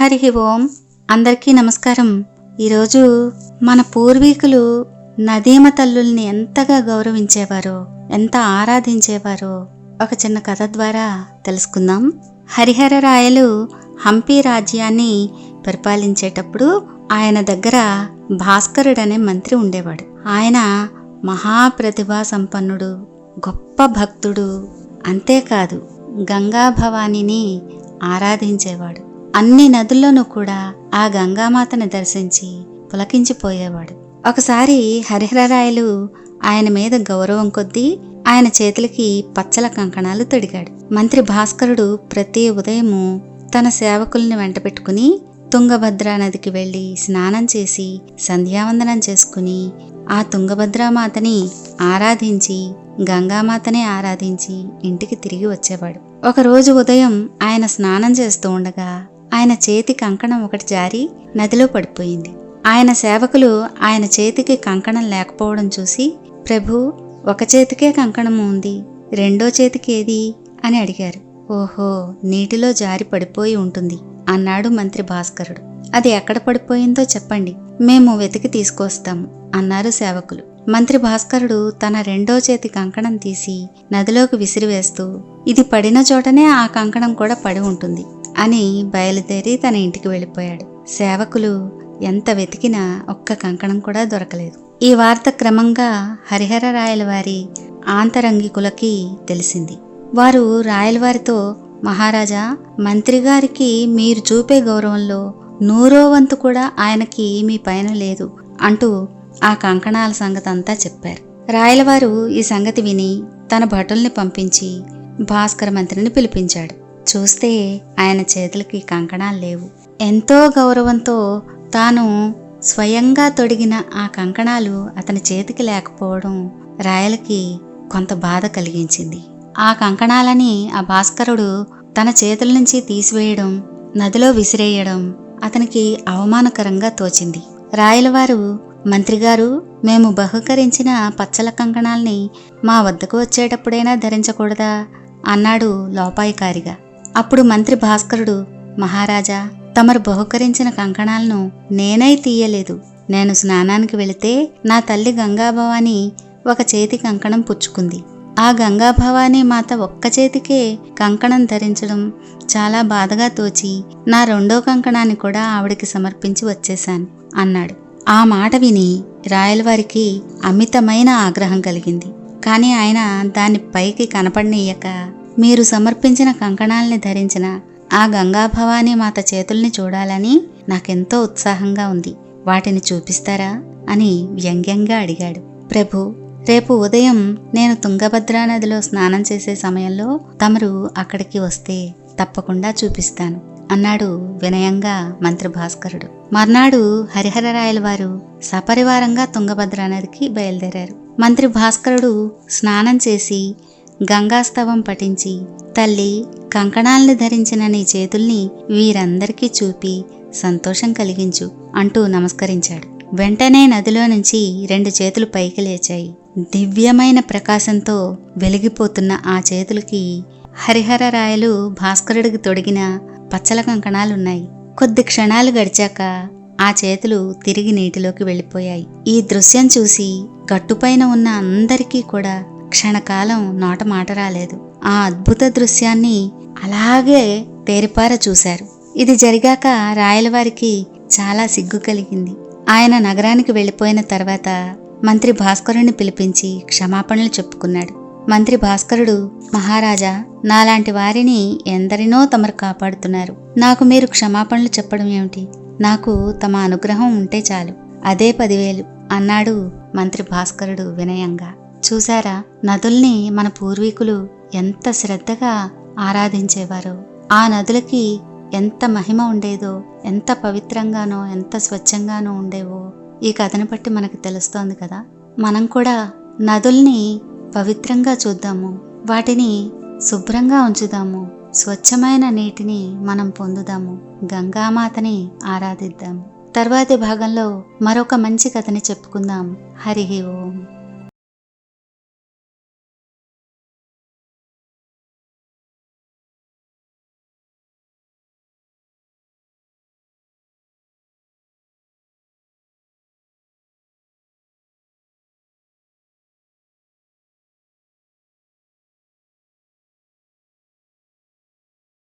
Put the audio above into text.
హరి ఓం. అందరికీ నమస్కారం. ఈరోజు మన పూర్వీకులు నదీమ తల్లుల్ని ఎంతగా గౌరవించేవారో ఎంత ఆరాధించేవారో ఒక చిన్న కథ ద్వారా తెలుసుకుందాం. హరిహర రాయలు హంపి రాజ్యాన్ని పరిపాలించేటప్పుడు ఆయన దగ్గర భాస్కరుడనే మంత్రి ఉండేవాడు. ఆయన మహాప్రతిభా సంపన్నుడు గొప్ప భక్తుడు అంతేకాదు గంగా భవానీని ఆరాధించేవాడు. అన్ని నదుల్లోనూ కూడా ఆ గంగామాతను దర్శించి పులకించిపోయేవాడు. ఒకసారి హరిహరరాయలు ఆయన మీద గౌరవం కొద్దీ ఆయన చేతులకి పచ్చల కంకణాలు తొడిగాడు. మంత్రి భాస్కరుడు ప్రతి ఉదయము తన సేవకుల్ని వెంట పెట్టుకుని తుంగభద్రా నదికి వెళ్ళి స్నానం చేసి సంధ్యావందనం చేసుకుని ఆ తుంగభద్రామాతని ఆరాధించి గంగామాతనే ఆరాధించి ఇంటికి తిరిగి వచ్చేవాడు. ఒకరోజు ఉదయం ఆయన స్నానం చేస్తూ ఉండగా ఆయన చేతి కంకణం ఒకటి జారి నదిలో పడిపోయింది. ఆయన సేవకులు ఆయన చేతికి కంకణం లేకపోవడం చూసి ప్రభు ఒక చేతికే కంకణం ఉంది రెండో చేతికి ఏది? అని అడిగారు. ఓహో నీటిలో జారి పడిపోయి ఉంటుంది అన్నాడు మంత్రి భాస్కరుడు. అది ఎక్కడ పడిపోయిందో చెప్పండి మేము వెతికి తీసుకొస్తాము అన్నారు సేవకులు. మంత్రి భాస్కరుడు తన రెండో చేతి కంకణం తీసి నదిలోకి విసిరివేస్తూ ఇది పడిన చోటనే ఆ కంకణం కూడా పడి ఉంటుంది అని బయలుదేరి తన ఇంటికి వెళ్ళిపోయాడు. సేవకులు ఎంత వెతికినా ఒక్క కంకణం కూడా దొరకలేదు. ఈ వార్త క్రమంగా హరిహర రాయల వారి ఆంతరంగికులకి తెలిసింది. వారు రాయలవారితో మహారాజా మంత్రి గారికి మీరు చూపే గౌరవంలో నూరో వంతు కూడా ఆయనకి మీ పైన లేదు అంటూ ఆ కంకణాల సంగతి అంతా చెప్పారు. రాయలవారు ఈ సంగతి విని తన భటుల్ని పంపించి భాస్కర మంత్రిని పిలిపించాడు. చూస్తే ఆయన చేతులకి కంకణాలు లేవు. ఎంతో గౌరవంతో తాను స్వయంగా తొడిగిన ఆ కంకణాలు అతని చేతికి లేకపోవడం రాయలకి కొంత బాధ కలిగించింది. ఆ కంకణాలని ఆ భాస్కరుడు తన చేతుల నుంచి తీసివేయడం నదిలో విసిరేయడం అతనికి అవమానకరంగా తోచింది. రాయలవారు మంత్రిగారు మేము బహుకరించిన పచ్చల కంకణాల్ని మా వద్దకు వచ్చేటప్పుడైనా ధరించకూడదా? అన్నాడు లోపాయికారిగా. అప్పుడు మంత్రి భాస్కరుడు మహారాజా తమరు బహుకరించిన కంకణాలను నేనై తీయలేదు. నేను స్నానానికి వెళితే నా తల్లి గంగాభవాని ఒక చేతి కంకణం పుచ్చుకుంది. ఆ గంగాభవాని మాత ఒక్క చేతికే కంకణం ధరించడం చాలా బాధగా తోచి నా రెండో కంకణాన్ని కూడా ఆవిడకి సమర్పించి వచ్చేశాను అన్నాడు. ఆ మాట విని రాయలవారికి అమితమైన ఆగ్రహం కలిగింది. కానీ ఆయన దాన్ని పైకి కనపడనీయక మీరు సమర్పించిన కంకణాల్ని ధరించిన ఆ గంగాభవాని మాత చేతుల్ని చూడాలని నాకెంతో ఉత్సాహంగా ఉంది. వాటిని చూపిస్తారా? అని వ్యంగ్యంగా అడిగాడు. ప్రభు రేపు ఉదయం నేను తుంగభద్రా నదిలో స్నానం చేసే సమయంలో తమరు అక్కడికి వస్తే తప్పకుండా చూపిస్తాను అన్నాడు వినయంగా మంత్రి భాస్కరుడు మర్నాడు హరిహరరాయల వారు సపరివారంగా తుంగభద్రా నదికి బయలుదేరారు. మంత్రి భాస్కరుడు స్నానం చేసి గంగాస్తవం పఠించి తల్లి కంకణాల్ని ధరించిన నీ చేతుల్ని వీరందరికీ చూపి సంతోషం కలిగించు అంటూ నమస్కరించాడు. వెంటనే నదిలో నుంచి రెండు చేతులు పైకి లేచాయి. దివ్యమైన ప్రకాశంతో వెలిగిపోతున్న ఆ చేతులకి హరిహర రాయలు భాస్కరుడికి తొడిగిన పచ్చల కంకణాలున్నాయి. కొద్ది క్షణాలు గడిచాక ఆ చేతులు తిరిగి నీటిలోకి వెళ్ళిపోయాయి. ఈ దృశ్యం చూసి గట్టుపైన ఉన్న అందరికీ కూడా క్షణకాలం నోట మాట రాలేదు. ఆ అద్భుత దృశ్యాన్ని అలాగే తేరిపార చూశారు. ఇది జరిగాక రాయలవారికి చాలా సిగ్గు కలిగింది. ఆయన నగరానికి వెళ్ళిపోయిన తర్వాత మంత్రి భాస్కరుని పిలిపించి క్షమాపణలు చెప్పుకున్నాడు. మంత్రి భాస్కరుడు మహారాజా నాలాంటి వారిని ఎందరినో తమరు కాపాడుతున్నారు. నాకు మీరు క్షమాపణలు చెప్పడం ఏమిటి? నాకు తమ అనుగ్రహం ఉంటే చాలు. అదే పదివేలు అన్నాడు మంత్రి భాస్కరుడు వినయంగా. చూశారా? నదుల్ని మన పూర్వీకులు ఎంత శ్రద్ధగా ఆరాధించేవారో. ఆ నదులకి ఎంత మహిమ ఉండేదో ఎంత పవిత్రంగానో ఎంత స్వచ్ఛంగానో ఉండేవో ఈ కథను బట్టి మనకు తెలుస్తోంది కదా. మనం కూడా నదుల్ని పవిత్రంగా చూద్దాము వాటిని శుభ్రంగా ఉంచుదాము స్వచ్ఛమైన నీటిని మనం పొందుదాము గంగామాతని ఆరాధిద్దాము తర్వాతి భాగంలో మరొక మంచి కథని చెప్పుకుందాం. హరి ఓం.